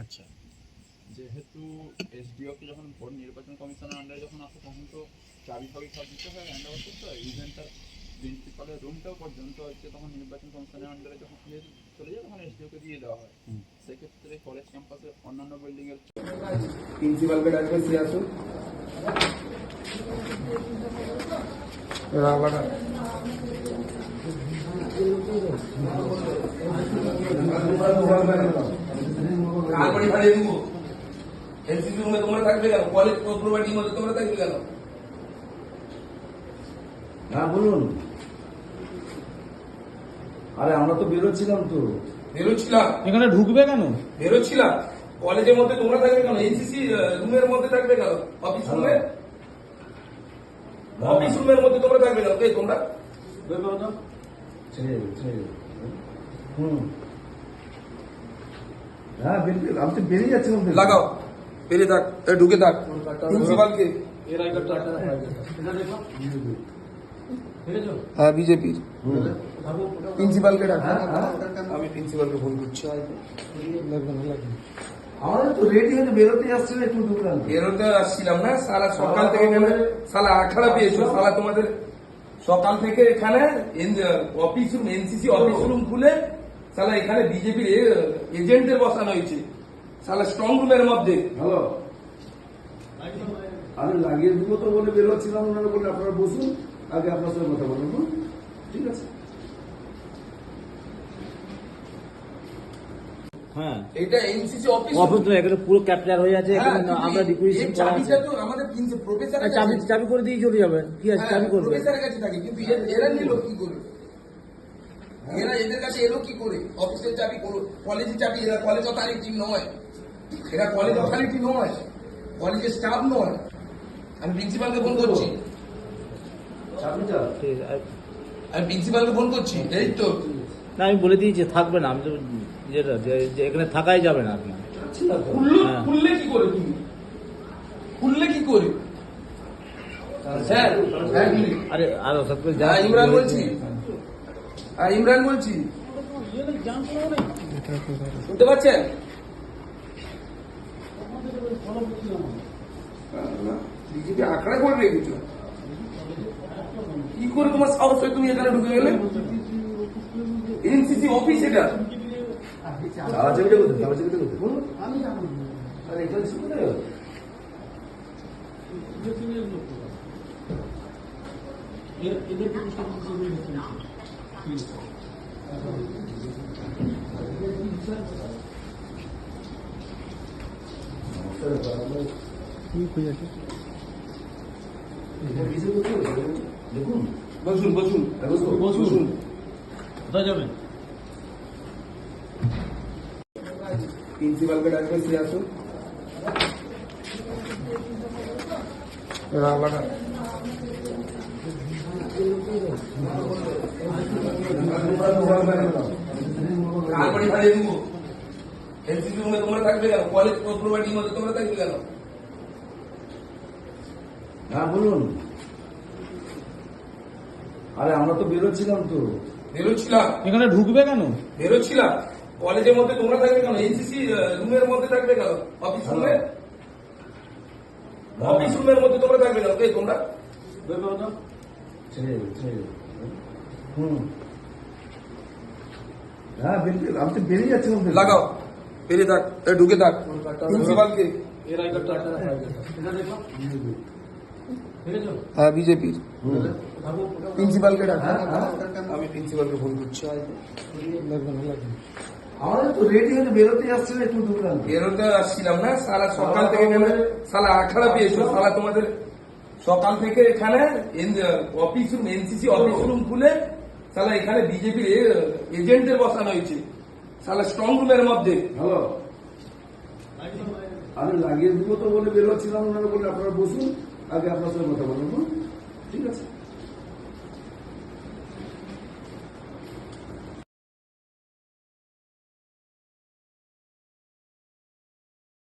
আচ্ছা। যেহেতু এসডিওকে যখন ভোট নির্বাচন কমিশনের আন্ডারে যখন আসে তখন তো চাবি ফাবি সব দিতে হয় হ্যান্ড ওভার করতে হয়। ইভেন্টটা প্রিন্সিপালের রুমটাও পর্যন্ত হচ্ছে তখন নির্বাচন কমিশনের আন্ডারে যখন চলে যায় তখন এসডিওকে দিয়ে দেওয়া হয়। সেক্ষেত্রে কলেজ ক্যাম্পাসে অন্যান্য বিল্ডিংয়ের প্রিন্সিপালকে ডাকবেন সে আসুন। বলুন আরে আমরা তো বেরোচ্ছিলাম তো বেরোচ্ছিলাম এখানে ঢুকবে কেন? বেরোচ্ছিলাম। কলেজের মধ্যে তোমরা থাকবে কেন? এনসিসি রুমের মধ্যে থাকবে কেন? অফিস রুমে অফিস রুমের মধ্যে তোমরা থাকবে কেন কে তোমরা ছেড়ে দেবে, ছেড়ে দেবে। হুম হ্যাঁ বেরিয়ে আমি তো বেরিয়ে যাচ্ছিলাম তো। লাগাও বেরিয়ে থাক এ, ঢুকে থাক প্রিন্সিপালকে হ্যাঁ বিজেপির হুম। প্রিন্সিপালকে ডাক হ্যাঁ, হ্যাঁ। আমি প্রিন্সিপালকে ফোন করছি আমাদের তো রেডি হয়ে বেরোতে একটু ঢুকলাম বেরোতে আসছিলাম না সকাল থেকে এখানে পেয়েছ সালা তোমাদের সকাল থেকে এখানে office room NCC office room খুলে সালা এখানে বিজেপির এজেন্টদের বসানো হয়েছে। সালা স্ট্রং রুমের মধ্যে। হ্যালো? আমি লাগিয়ে দিব তো বলে বেরোচ্ছিলাম ওনারা বলে আপনারা বসুন আগে আপনার সঙ্গে কথা বলুন হুম? ঠিক আছে। হ্যাঁ। এটা এনসিসি অফিস অফিস তো এখানে পুরো ক্যাপচার হয়ে আছে এখানে আমরা ডিপোজিশন করা আছে। তো আমাদের প্রফেসর চাবি চাবি করে দিয়ে চলে যাবেন কি আছে? চাবি করবে। প্রফেসরের কাছে থাকে কিন্তু এরা নিল কি করে? এরা এদের কাছে এলো কি করে? অফিসের চাবি কলেজের চাবি এরা কলেজ অথরিটি নয়। এরা কলেজ অথরিটি নয়। কলেজের স্টাফ নয়। আমি প্রিন্সিপালকে ফোন করছি। চাবিটা? ঠিক আছে আমি প্রিন্সিপালকে ফোন করছি। এই তো। না আমি বলে দিয়েছি থাকবে না আমি তো যেটা যে- যে এখানে থাকাই যাবে না আপনার যাচ্ছি না তো। খুললো হ্যাঁ। খুললে কি করে তুমি? খুললে কি করে? হ্যাঁ আরে আর সব কিছু ইমরান বলছি। হ্যাঁ ইমরান বলছি। শুনতে পাচ্ছেন? বিজেপি আঁকড়া করে রেখেছো কি করে তোমার সাহস হয় তুমি এখানে ঢুকে গেলে? এনসিসি অফিস এটা চালা চাবিটা কোথায় চালা চাবিটা কোথায় বলুন আরে এখানে শুনে দেবে দেখুন বসুন বসুন বসুন বসুন কোথায় যাবেন? প্রিন্সিপালকে ডাকবেন সে আসুন এনসিসি রুমে। তোমরা থাকবে কেন? কলেজ মধ্যে তোমরা থাকবে কেন? হ্যাঁ বলুন। আরে আমরা তো বেরোচ্ছিলাম তো। বেরোচ্ছিলাম এখানে ঢুকবে কেন? বেরোচ্ছিলাম কলেজের মধ্যে তোমরা থাকবে কেন? এনসিসি রুমের মধ্যে থাকবে কেন? অফিস রুমে অফিস রুমের মধ্যে তোমরা থাকবে কেন? কে তোমরা? হ্যাঁ বেরিয়ে আমি তো বেরিয়ে যাচ্ছিলাম লাগাও। বেরিয়ে থাক। ঢুকে থাক। প্রিন্সিপালকে হ্যাঁ বিজেপির প্রিন্সিপালকে ডাক। হ্যাঁ, হ্যাঁ। আমি প্রিন্সিপালকে ফোন করছি আমাদের তো রেডি হয়ে বেরোতে আসছিল একটু ঢুকলাম বেরোতে আসছিলাম না সালা সকাল থেকে এখানে পেয়েছ তোমাদের সকাল থেকে এখানে office room NCC office room খুলে সালা এখানে বিজেপির এজেন্টদের বসানো হয়েছে। সালা স্ট্রং রুমের মধ্যে। হ্যালো আমি লাগিয়ে দিব তো বলে বেরোচ্ছিলাম ওনারা বলে আপনারা বসুন। আগে আপনার সঙ্গে কথা বলুন ঠিক আছে?